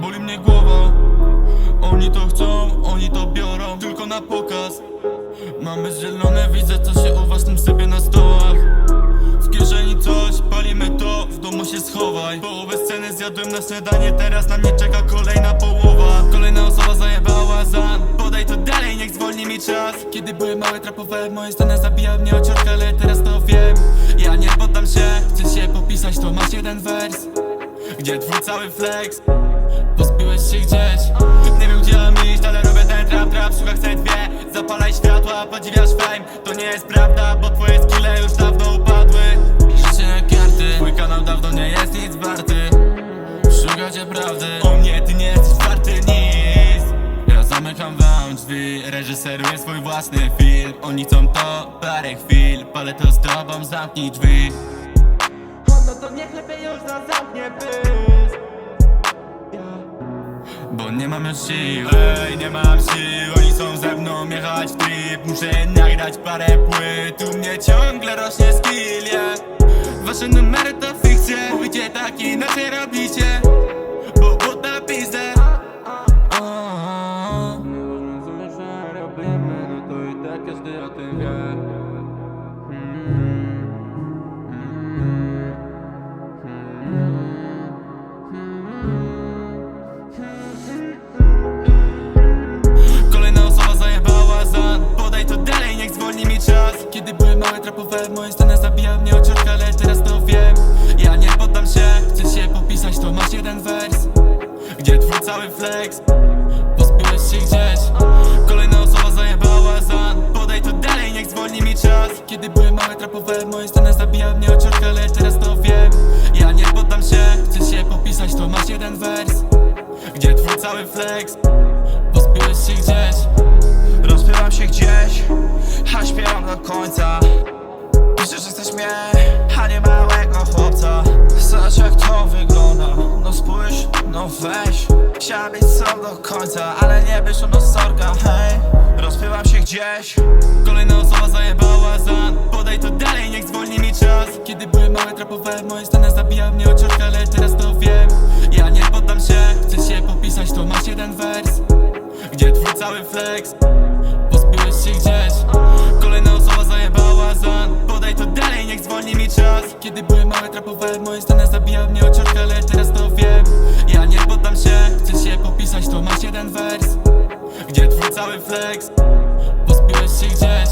Boli mnie głowa. Oni to chcą, oni to biorą. Tylko na pokaz. Mamy zielone, widzę co się u was tym sypie zjadłem na śniadanie Teraz na mnie czeka kolejna połowa. Kolejna osoba zajebała zan. Podaj to dalej, niech zwolni mi czas. Kiedy były małe, trapowałem moje sceny Zabija mnie ociorka, ale teraz to wiem. Ja nie poddam się, chcesz się popisać To masz jeden wers. Gdzie twój cały flex? Pozbyłeś się gdzieś? Nie wiem gdzie mam iść, ale robię ten trap trap Szuka chcę dwie, zapalaj światła Podziwiasz fame, to nie jest prawda Bo twoje skille już dawno upadły. Życie na karty, twój kanał dawno nie jest nic warty Prawdy, o mnie ty nie jesteś warty nic. Ja zamykam wam drzwi, reżyseruję swój własny film. Oni chcą to, parę chwil Palę to z tobą, zamknij drzwi. No to niech lepiej już nas zamknie pysk. Bo nie mam już sił. Ej, nie mam sił. Oni są ze mną jechać w trip. Muszę nagrać parę płyt. U mnie ciągle rośnie skill, yeah. Wasze numery to fikcje. Mówicie tak inaczej robicie małe, trapowałem moje sceny Zabija mnie ociorka, ale teraz to wiem. Ja nie poddam się, chcesz się popisać To masz jeden wers. Gdzie twój cały flex? Pozbyłeś się gdzieś. Kolejna osoba zajebała zan. Podaj to dalej, niech zwolni mi czas. Kiedy były małe, trapowałem moje sceny Zabija mnie ociorka, ale teraz to wiem. Ja nie poddam się, chcesz się popisać To masz jeden wers. Gdzie twój cały flex? Pozbyłeś się gdzieś. Rozpływam się gdzieś, a do końca. Piszę, że chcesz mnie, a nie małego chłopca. Zobacz jak to wygląda, no spójrz, no weź. Chciałem być sam do końca, ale nie wyszło no sorka, hej. Rozpływam się gdzieś, Kolejna osoba zajebała zan. Podaj to dalej, niech zwolni mi czas. Kiedy były małe, trapowałem moje sceny Zabija mnie ociorka, ale teraz to wiem. Ja nie poddam się, chcesz się popisać To masz jeden wers. Gdzie twój cały flex? Pozbyłeś się gdzieś nawet moje stany Zabija mnie ociążka, ale teraz to wiem. Ja nie poddam się, chcę się popisać To masz jeden wers, gdzie twój cały flex? Pozbiłeś się gdzieś.